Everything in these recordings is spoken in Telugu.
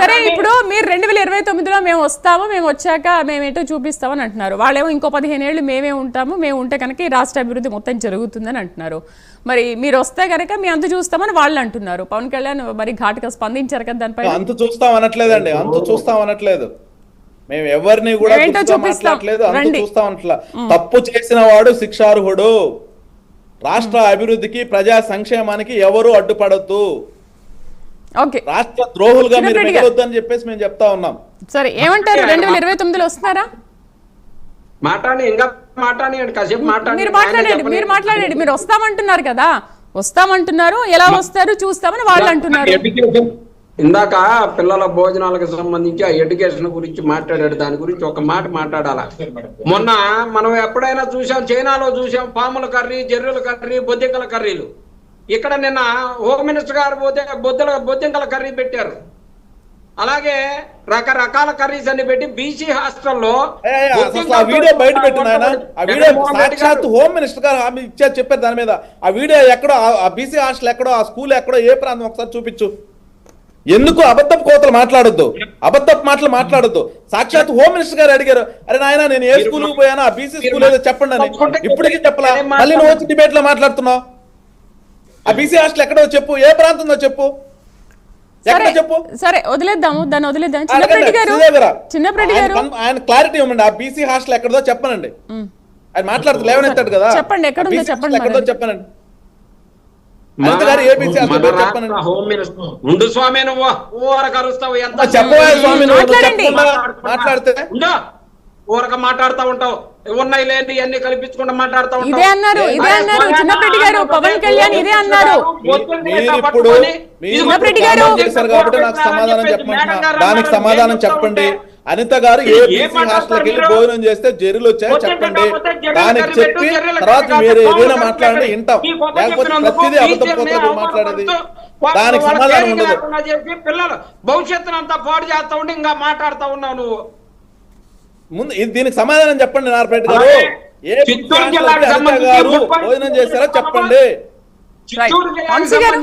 సరే ఇప్పుడు మీరు రెండు వేల ఇరవై తొమ్మిదిలో మేము వస్తాము మేము వచ్చాక మేము ఏంటో చూపిస్తామని అంటున్నారు. వాళ్ళేమో ఇంకో పదిహేను ఏళ్ళు మేమే ఉంటాము మేము ఉంటే కనుక ఈ రాష్ట్ర అభివృద్ధి మొత్తం జరుగుతుందని అంటున్నారు. మరి మీరు వస్తే కనుక మీ అంత చూస్తామని వాళ్ళు అంటున్నారు. పవన్ కళ్యాణ్ మరి ఘాటుగా స్పందించారు కదా దానిపై అంత చూస్తాం అనట్లేదండి అంత చూస్తాం అనట్లేదు. మేము ఎవరిని కూడా అంత. చూస్తాం అనట్లా. తప్పు చేసిన వాడు శిక్షార్హుడు. రాష్ట్ర అభివృద్ధికి ప్రజా సంక్షేమానికి ఎవరు అడ్డుపడద్దు. రాష్ట్ర ద్రోహులుగా మీరు చిన్నప్పటిగా. మిగలొద్దు అని చెప్పేసి మేము చెప్తా ఉన్నాం. సరే ఏమంటారు? రెండు వేల ఇరవై తొమ్మిదిలో వస్తున్నారా? మాట్లాడి ఇంకా మాట్లాడి కాసేపు మాట్లాడి మీరు మాట్లాడండి మీరు మాట్లాడండి మీరు వస్తామంటున్నారు కదా. వస్తామంటున్నారు ఎలా వస్తారు చూస్తామని వాళ్ళు అంటున్నారు. ఇందాక పిల్లల భోజనాలకు సంబంధించి ఆ ఎడ్యుకేషన్ గురించి మాట్లాడాడు. దాని గురించి ఒక మాట మాట్లాడాలా? మొన్న మనం ఎప్పుడైనా చూసాం చైనాలో చూసాం పాముల కర్రీ జర్రుల కర్రీ బొద్దింకల కర్రీలు. ఇక్కడ నిన్న హోమ్ మినిస్టర్ గారు పోతే బొద్దుల బొద్దింకల కర్రీ పెట్టారు. అలాగే రకరకాల కర్రీస్ అన్ని పెట్టి బీసీ హాస్టల్లో వీడియో బయట పెట్టిన ఆయన ఆ వీడియో సాక్షాత్ హోమ్ మినిస్టర్ గారు హామీ ఇచ్చారు చెప్పారు దాని మీద. ఆ వీడియో ఎక్కడో ఆ- ఆ బీసీ హాస్టల్ ఎక్కడో ఆ స్కూల్ ఎక్కడో ఏ ప్రాంతం ఒకసారి చూపించు. ఎందుకు అబద్ధపు కోతలు మాట్లాడొద్దు? అబద్ధపు మాటలు మాట్లాడొద్దు. సాక్షాత్ హోమ్ మినిస్టర్ గారు అడిగారు అరే నాయన నేను ఏ స్కూల్ పోయాను? ఆ బీసీ స్కూల్ ఏదో చెప్పండి అని. ఇప్పటికీ చెప్పలా. మళ్ళీ నువ్వు వచ్చి డిబేట్లో మాట్లాడుతున్నావు? ఆ బీసీ హాస్టల్ ఎక్కడో చెప్పు ఏ ప్రాంతంలో చెప్పు? సరే ఎక్కడ చెప్పు? సరే వదిలేద్దాము దాన్ని వదిలేద్దాం చిన్నప్పటి గారు శ్రీదేవి గారు. ఆయన క్లారిటీ ఇవ్వండి ఆ బీసీ హాస్టల్ ఎక్కడదో చెప్పనండి. ఆయన మాట్లాడుతూ లేవనెత్తాడు కదా. చెప్పండి, ఎక్కడ ఆ ఉందో BC చెప్పండి ఎక్కడో. చెప్పనండి. ఉండు స్వామి నువ్వు. ఊరక అరుస్తావు ఎంత చెప్పవా స్వామి మాట్లాడితే? ఊరక మాట్లాడుతూ ఉంటావు. ఉన్నాయి లేని అన్ని కల్పించుకుంటూ మాట్లాడుతూ ఇదే అన్నారు, ఇదే అన్నారు. చిన్నప్పటి గారు, పవన్ కళ్యాణ్ ఇదే అన్నారు. చిన్నప్పటి గారు- కామెంట్ చేశారు కాబట్టి నాకు సమాధానం చెప్పమంటున్నా దానికి సమాధానం చెప్పండి. అనిత గారు ఏ బీసీ హాస్టల్కి వెళ్ళి భోజనం చేస్తే జెర్రీలు వచ్చాయో చెప్పండి. దానికి చెప్పి తర్వాత మీరు ఏదైనా మాట్లాడండి వింటాం. లేకపోతే ప్రతిదీ అబద్ధపోతుంది మాట్లాడేది. దానికి సమాధానం ఉండదు. పిల్లలు భవిష్యత్తును అంతా పాడు చేస్తా ఉండి ఇంకా మాట్లాడుతా ఉన్నావు నువ్వు. ముందు ఇది దీనికి సమాధానం చెప్పండి నార్పేట గారు. ఏ భోజనం చేశారో చెప్పండి. వంశీ గారు-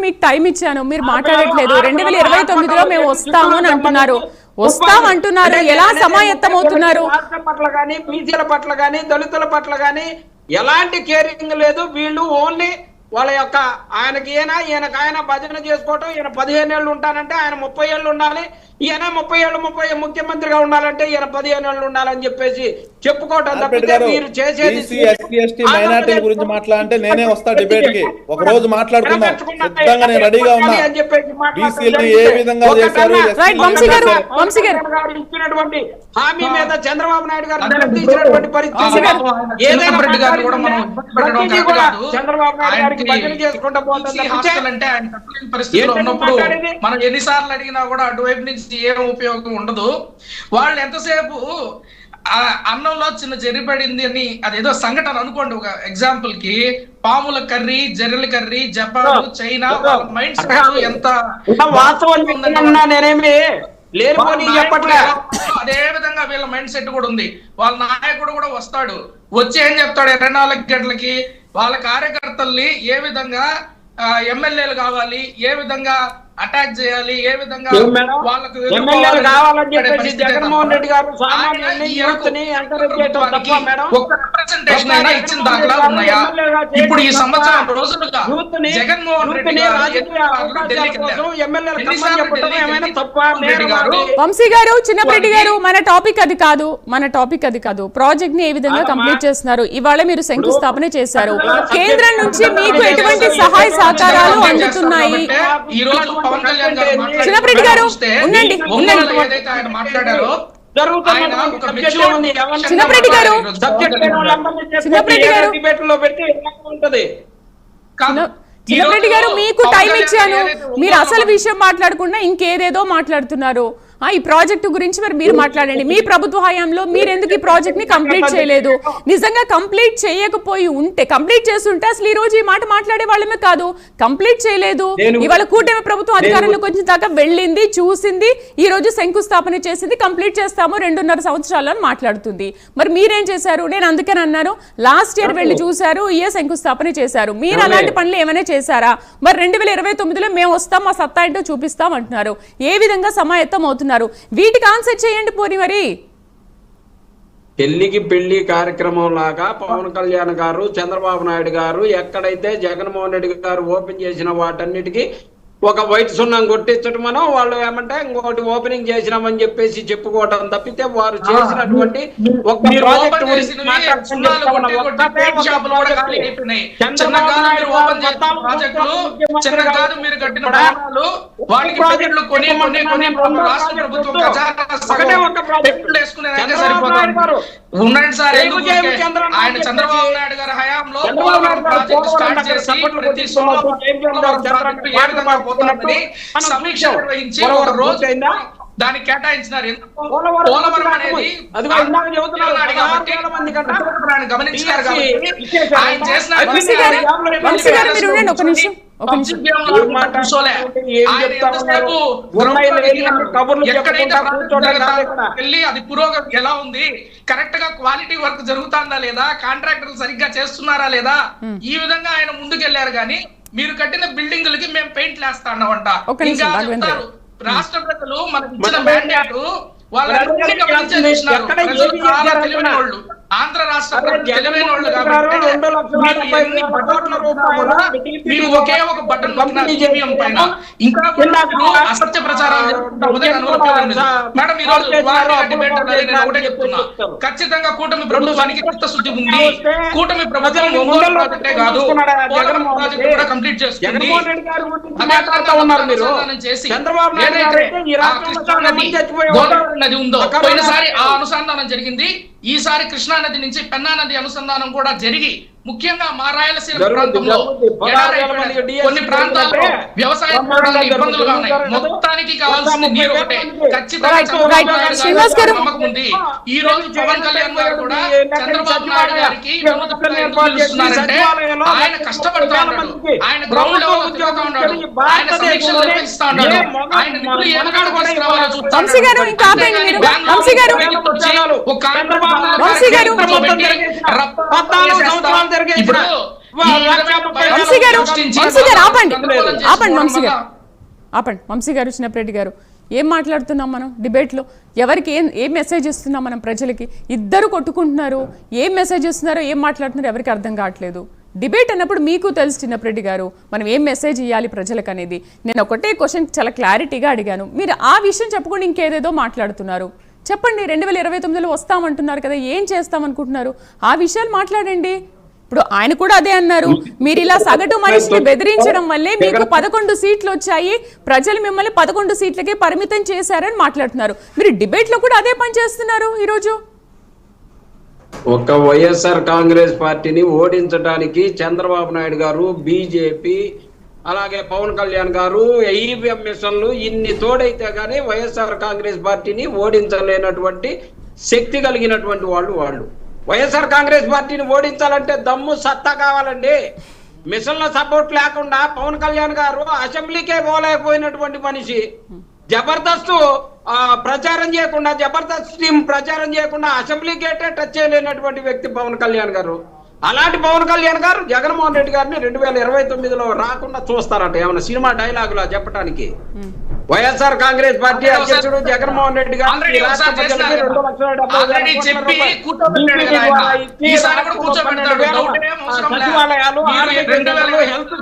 మీకు టైం ఇచ్చాను. మీరు మాట్లాడట్లేదు. రెండు వేల ఇరవై తొమ్మిదిలో మేము వస్తాము అని అంటున్నారు. వస్తాం అంటున్నారు. ఎలా సమాయత్తం అవుతున్నారు? పట్ల గానీ బీసీల పట్ల గానీ దళితుల పట్ల గానీ ఎలాంటి కేరింగ్ లేదు. వీళ్ళు ఓన్లీ వాళ్ళ యొక్క ఆయనకి ఈయన ఈయనకి ఆయన భజన చేసుకోవటం ఈయన పదిహేను ఏళ్ళు ఉంటానంటే ఆయన ముప్పై ఏళ్ళు ఉండాలి. ఈయన ముప్పై ఏళ్ళు ముప్పై ముఖ్యమంత్రిగా ఉండాలంటే ఈయన పదిహేను ఏళ్ళు ఉండాలని చెప్పేసి చెప్పుకోవటం తప్పితే మీరు చేసేది మైనార్టీల గురించి మాట్లాడంటే నేనే వస్తా డిబేట్కి ఒక రోజు మాట్లాడుకుందాం. సిద్ధంగా నేను రెడీగా ఉన్నా. బీసీలు ఏ విధంగా చేశారు ఇచ్చినటువంటి హామీ మీద చంద్రబాబు నాయుడు గారు పరిస్థితి ఏదైనా. చంద్రబాబు నాయుడు అంటే ఆయన చెప్పలేని పరిస్థితిలో ఉన్నప్పుడు? మనం ఎన్నిసార్లు అడిగినా కూడా అటువైపు నుంచి ఏం ఉపయోగం ఉండదు. వాళ్ళు ఎంతసేపు అన్నంలో చిన్న జర్రి పడింది అని అదేదో సంఘటన అనుకోండి ఒక ఎగ్జాంపుల్కి. పాముల కర్రీ జర్రెల కర్రీ జపాన్ చైనా వాళ్ళ మైండ్ సెట్ ఎంత నేనేమి అదే విధంగా వీళ్ళ మైండ్ సెట్ కూడా ఉంది. వాళ్ళ నాయకుడు కూడా వస్తాడు. వచ్చి ఏం చెప్తాడు? ఇరవై నాలుగు గంటలకి వాళ్ళ కార్యకర్తల్ని ఏ విధంగా ఎమ్మెల్యేలు కావాలి ఏ విధంగా అటాక్ చేయాలి ఏ విధంగా? వాళ్ళకు కావాలని చెప్పేసి జగన్మోహన్. రెడ్డి గారు ఇచ్చిన దాఖలా ఉన్నాయా? ఇప్పుడు ఈ. సంవత్సరం రోజులుగా జగన్మోహన్ రెడ్డి వంశీ గారు చిన్నప్పటి గారు మన టాపిక్ అది కాదు. మన టాపిక్ అది కాదు. ప్రాజెక్ట్ని ఏ విధంగా కంప్లీట్ చేస్తున్నారు? ఇవాళ మీరు శంకుస్థాపన చేశారు. కేంద్రం నుంచి మీకు ఎటువంటి సహాయ సహకారాలు అందుతున్నాయి? ఈ రోజు పవన్ కళ్యాణ్ గారు ఉండండి. ఏదైతే ఆయన మాట్లాడారో. డిబేట్లో పెట్టి ఉంటది మీకు టైం ఇచ్చాను మీరు అసలు విషయం మాట్లాడకుండా ఇంకేదేదో మాట్లాడుతున్నారు ఈ ప్రాజెక్టు గురించి మరి మీరు మాట్లాడండి. మీ ప్రభుత్వ హయాంలో మీరు ఎందుకు ఈ ప్రాజెక్ట్ని కంప్లీట్ చేయలేదు? నిజంగా కంప్లీట్ చేయకపోయి ఉంటే కంప్లీట్ చేస్తుంటే అసలు ఈ రోజు ఈ మాట మాట్లాడే వాళ్ళమే కాదు. కంప్లీట్ చేయలేదు. ఇవాళ కూటమి ప్రభుత్వం అధికారంలోకి వచ్చిన దాకా వెళ్ళింది చూసింది ఈ రోజు శంకుస్థాపన చేసింది కంప్లీట్ చేస్తాము రెండున్నర సంవత్సరాలు అని మాట్లాడుతుంది. మరి మీరేం చేశారు? నేను అందుకని అన్నాను. లాస్ట్ ఇయర్ వెళ్ళి చూశారు ఇయర్ శంకుస్థాపన చేశారు. మీరు అలాంటి పనులు ఏమైనా చేశారా? మరి రెండు వేల ఇరవై తొమ్మిదిలో మేము వస్తాం మా సత్తా ఏంటో చూపిస్తాం అంటున్నారు. ఏ విధంగా సమాయత్తం అవుతున్నారు వీటికి ఆన్సర్ చేయండి పోని మరి. పెళ్ళికి పెళ్ళి కార్యక్రమం లాగా పవన్ కళ్యాణ్ గారు చంద్రబాబు నాయుడు గారు ఎక్కడైతే జగన్మోహన్ రెడ్డి గారు ఓపెన్ చేసిన వాటన్నిటికీ ఒక వైట్ సున్నం కొట్టించడం మనం వాళ్ళు ఏమంటే ఇంకొకటి ఓపెనింగ్ చేసినామని చెప్పేసి చెప్పుకోవటం తప్పితే వారు చేసినటువంటి ఒక ఉండండి సార్? చంద్రబాబు ఆయన నాయుడు చంద్రబాబు చెప్పి- నాయుడు గారి. హయాంలో ప్రాజెక్టు స్టార్ట్ చేసి ప్రతి. సోమవారం సమీక్ష నిర్వహించి ఒక రోజు? దాన్ని కేటాయించినారు? పోలవరం అనేది కాబట్టి ఆయన చేసిన ఇక్కడ. వెళ్ళి అది పురోగతి ఎలా ఉంది? కరెక్ట్గా క్వాలిటీ వర్క్ జరుగుతుందా లేదా? కాంట్రాక్టర్ సరిగ్గా చేస్తున్నారా లేదా? ఈ విధంగా ఆయన ముందుకెళ్ళారు కానీ మీరు కట్టిన బిల్డింగులకి మేము పెయింట్ లేస్తామంట ఒక్క నిమిషం, ఇంకా చెప్తారు రాష్ట్ర ప్రజలు మనకి ఇచ్చిన మ్యాండేట్? వాళ్ళు. ఆంధ్ర రాష్ట్ర మీరు ఒకే ఒక బటన్ పైన ఇంకా అసత్య ప్రచారాలు. మేడం ఈ రోజు డిబేట్ నేను ఒకటే చెప్తున్నా. ఖచ్చితంగా కూటమి ప్రభుత్వానికి చిత్తశుద్ధి ఉంది. కూటమి ప్రభుత్వం ఒంగోలు ప్రాజెక్టే కాదు. ప్రాజెక్టు కూడా కంప్లీట్ చేస్తుంది. చేసి ఏదైతే కృష్ణా నది. గోదావరి నది ఉందో పోయినసారి ఆ. అనుసంధానం జరిగింది. ఈసారి కృష్ణానది నుంచి పెన్నా నది అనుసంధానం కూడా జరిగి ముఖ్యంగా మా రాయలసీమ ప్రాంతంలో కొన్ని ప్రాంతాల్లో వ్యవసాయ ఇబ్బందులుగా ఉన్నాయి. మొత్తానికి కావాల్సింది ముప్పై నీరు ఒకటే. ఖచ్చితంగా చంద్రబాబు. నాయుడు. నమ్మకం ఉంది ఈ రోజు పవన్ కళ్యాణ్ గారు కూడా చంద్రబాబు నాయుడు గారికి పిలుస్తున్నారంటే ఆయన కష్టపడతా ఉన్నాడు ఆయన గ్రౌండ్ లెవెల్లో తిరుగుతా ఉన్నాడు ఆయన సమీక్షలు నిర్వహిస్తా ఉన్నాడు ఆయన నిధులు ఏ విధంగా తీసుకురావాలో చూస్తా వంశీ గారు, ఉన్నాడు. ఇంకా ఆపండి మీరు. బెంగళూరు వంశీ గారు. బయటకు వచ్చి ఒక కాంట్రాక్ట్ వంశీ ఇప్పుడు వంశీ గారు వంశీ గారు ఆపండి. వంశీ గారు వల్ల ఆపండి వంశీ గారు చిన్నప్పరెడ్డి గారు ఏం మాట్లాడుతున్నాం మనం డిబేట్లో? ఎవరికి ఏం ఏం మెసేజ్ ఇస్తున్నాం మనం ప్రజలకి? ఇద్దరు కొట్టుకుంటున్నారు. ఏం మెసేజ్ ఇస్తున్నారో ఏం మాట్లాడుతున్నారో ఎవరికి అర్థం కావట్లేదు. డిబేట్ అన్నప్పుడు మీకు తెలుసు చిన్నప్పరెడ్డి గారు మనం ఏం మెసేజ్ ఇవ్వాలి ప్రజలకు అనేది. నేను ఒకటే క్వశ్చన్ చాలా క్లారిటీగా అడిగాను. మీరు ఆ విషయం చెప్పకుండా ఇంకేదేదో మాట్లాడుతున్నారు. చెప్పండి రెండు వేల ఇరవై తొమ్మిదిలో వస్తామంటున్నారు కదా ఏం చేస్తామనుకుంటున్నారు? ఆ విషయాలు మాట్లాడండి. ఇప్పుడు ఆయన కూడా అదే అన్నారు. మీరు ఇలా సగటు మనిషిని బెదిరించడం వల్లే మీకు పదకొండు సీట్లు వచ్చాయి. ప్రజలు మిమ్మల్ని పదకొండు సీట్లకే పరిమితం చేశారని మాట్లాడుతున్నారు. మీరు డిబేట్లో కూడా అదే పని చేస్తున్నారు ఈరోజు. ఒక వైఎస్ఆర్ కాంగ్రెస్ పార్టీని ఓడించడానికి చంద్రబాబు నాయుడు గారు బీజేపీ అలాగే పవన్ కళ్యాణ్ గారు ఈవీఎం మిషన్లు ఇన్ని తోడైతే గానీ వైఎస్ఆర్ కాంగ్రెస్ పార్టీని ఓడించలేనటువంటి శక్తి కలిగినటువంటి వాళ్ళు వాళ్ళు. వైఎస్ఆర్ కాంగ్రెస్ పార్టీని ఓడించాలంటే దమ్ము సత్తా కావాలండి. మిషన్ల సపోర్ట్ లేకుండా పవన్ కళ్యాణ్ గారు అసెంబ్లీకే పోలేకపోయినటువంటి మనిషి. జబర్దస్త్ ప్రచారం చేయకుండా జబర్దస్త్ టీం ప్రచారం చేయకుండా అసెంబ్లీ గేటే టచ్ చేయలేనటువంటి వ్యక్తి పవన్ కళ్యాణ్ గారు. అలాంటి పవన్ కళ్యాణ్ గారు జగన్మోహన్ రెడ్డి గారిని రెండు వేల ఇరవై తొమ్మిదిలో రాకుండా చూస్తారట. ఏమైనా సినిమా డైలాగులా చెప్పడానికి వైఎస్ఆర్ కాంగ్రెస్ పార్టీ అధ్యక్షుడు జగన్మోహన్ రెడ్డి గారు. సచివాలయాలు హెల్త్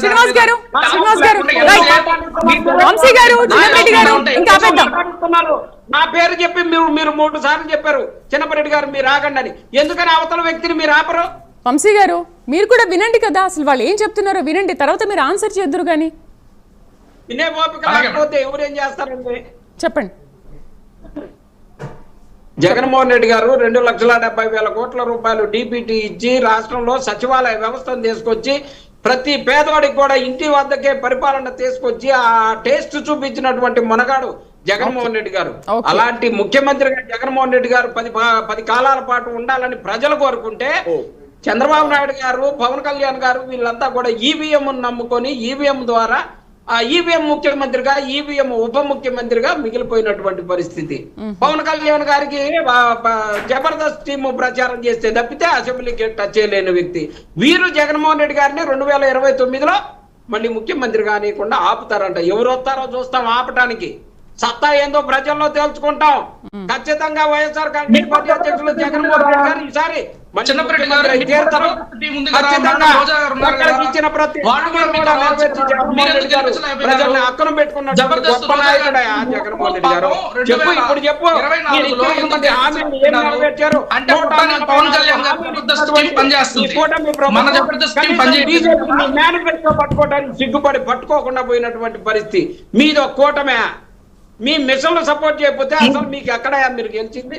శ్రీనివాస్ గారు శ్రీనివాస్ గారు వంశీ గారు చిన్నరెడ్డి గారు ఇంకా. నా పేరు చెప్పి మీరు మీరు మూడు సార్లు చెప్పారు. చిన్నపరెడ్డి గారు మీరు ఆగండి అని. ఎందుకని అవతల వ్యక్తిని మీరు ఆపరు? వంశీ గారు మీరు కూడా వినండి కదా అసలు వాళ్ళు ఏం చెప్తున్నారో వినండి తర్వాత మీరు ఆన్సర్ చేద్దరు కానీ వినే ఓపిక లేకపోతే ఎవరేం చేస్తారండి? చెప్పండి. జగన్మోహన్ రెడ్డి గారు రెండు లక్షల డెబ్బై వేల కోట్ల రూపాయలు డిపిటి ఇచ్చి రాష్ట్రంలో సచివాలయ వ్యవస్థను తీసుకొచ్చి ప్రతి పేదవాడికి కూడా ఇంటి వద్దకే పరిపాలన తీసుకొచ్చి ఆ టేస్ట్ చూపించినటువంటి మనగాడు జగన్మోహన్ రెడ్డి గారు. అలాంటి ముఖ్యమంత్రిగా జగన్మోహన్ రెడ్డి గారు పది పది కాలాల పాటు ఉండాలని ప్రజలు కోరుకుంటే. చంద్రబాబు నాయుడు గారు పవన్ కళ్యాణ్ గారు వీళ్ళంతా కూడా ఈవీఎం నమ్ముకొని ఈవీఎం ద్వారా ఆ ఈవీఎం ముఖ్యమంత్రిగా ఈవీఎం ఉప ముఖ్యమంత్రిగా మిగిలిపోయినటువంటి పరిస్థితి. పవన్ కళ్యాణ్ గారికి జబర్దస్త్ టీము ప్రచారం చేస్తే తప్పితే అసెంబ్లీకి టచ్ చేయలేని వ్యక్తి. వీరు జగన్మోహన్ రెడ్డి గారిని రెండు వేల ఇరవై తొమ్మిదిలో మళ్ళీ ముఖ్యమంత్రి కానియకుండా ఆపుతారంట. ఎవరు వస్తారో చూస్తాం ఆపటానికి. సత్తా ఏందో ప్రజల్లో తేల్చుకుంటాం. ఖచ్చితంగా వైఎస్ఆర్ కాంగ్రెస్ పార్టీ అధ్యక్షులు జగన్మోహన్ రెడ్డి గారు ఈసారి. ఇచ్చిన ప్రతి. జగన్మోహన్ మీరు రెడ్డి గారు? ప్రజల్ని అక్కన గొప్ప నాయకుడే జగన్మోహన్ రెడ్డి చెప్పు ఇప్పుడు చెప్పు? నెరవేర్చారు? మేనిఫెస్టో పట్టుకోవడానికి సిగ్గుపడి పట్టుకోకుండా పోయినటువంటి పరిస్థితి. మీది కూటమే. మీ మిషన్లు సపోర్ట్ చేయకపోతే అసలు మీకు ఎక్కడ మీరు గెలిచింది?